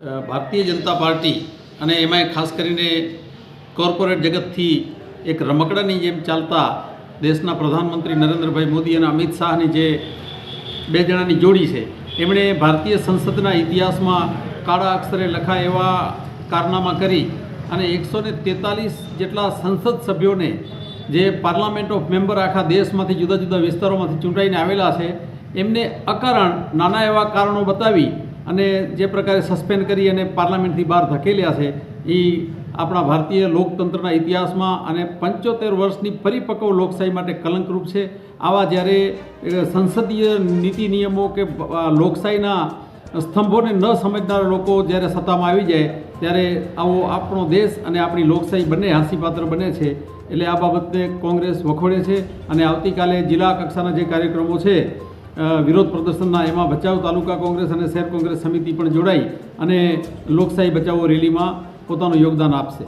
Bharatiya Janata party અને એમાંય ખાસ કરીને કોર્પોરેટ જગતથી એક રમકડાની જેમ ચાલતા દેશના પ્રધાનમંત્રી નરેન્દ્રભાઈ મોદી અને અમિત શાહની જે બે જણાની જોડી છે, એમણે ભારતીય સંસદના ઇતિહાસમાં કાળા અક્ષરે લખાય એવા કારનામા કરી અને એકસો ને જેટલા સંસદ સભ્યોને જે પાર્લામેન્ટ ઓફ મેમ્બર આખા દેશમાંથી જુદા જુદા વિસ્તારોમાંથી ચૂંટાઈને આવેલા છે, એમને અકારણ નાના એવા કારણો બતાવી અને જે પ્રકારે સસ્પેન્ડ કરી અને પાર્લામેન્ટથી બહાર ધકેલ્યા છે એ આપણા ભારતીય લોકતંત્રના ઇતિહાસમાં અને પંચોતેર વર્ષની પરિપક્વ લોકશાહી માટે કલંકરૂપ છે. આવા જ્યારે સંસદીય નીતિ નિયમો કે લોકશાહીના સ્તંભોને ન સમજનારા લોકો જ્યારે સત્તામાં આવી જાય, ત્યારે આવો આપણો દેશ અને આપણી લોકશાહી બંને હાંસીપાત્ર બને છે. એટલે આ બાબતને કોંગ્રેસ વખોડે છે અને આવતીકાલે જિલ્લા કક્ષાના જે કાર્યક્રમો છે વિરોધ પ્રદર્શનના એમાં ભચાઉ તાલુકા કોંગ્રેસ અને શહેર કોંગ્રેસ સમિતિ પણ જોડાઈ અને લોકશાહી બચાવો રેલીમાં પોતાનું યોગદાન આપશે.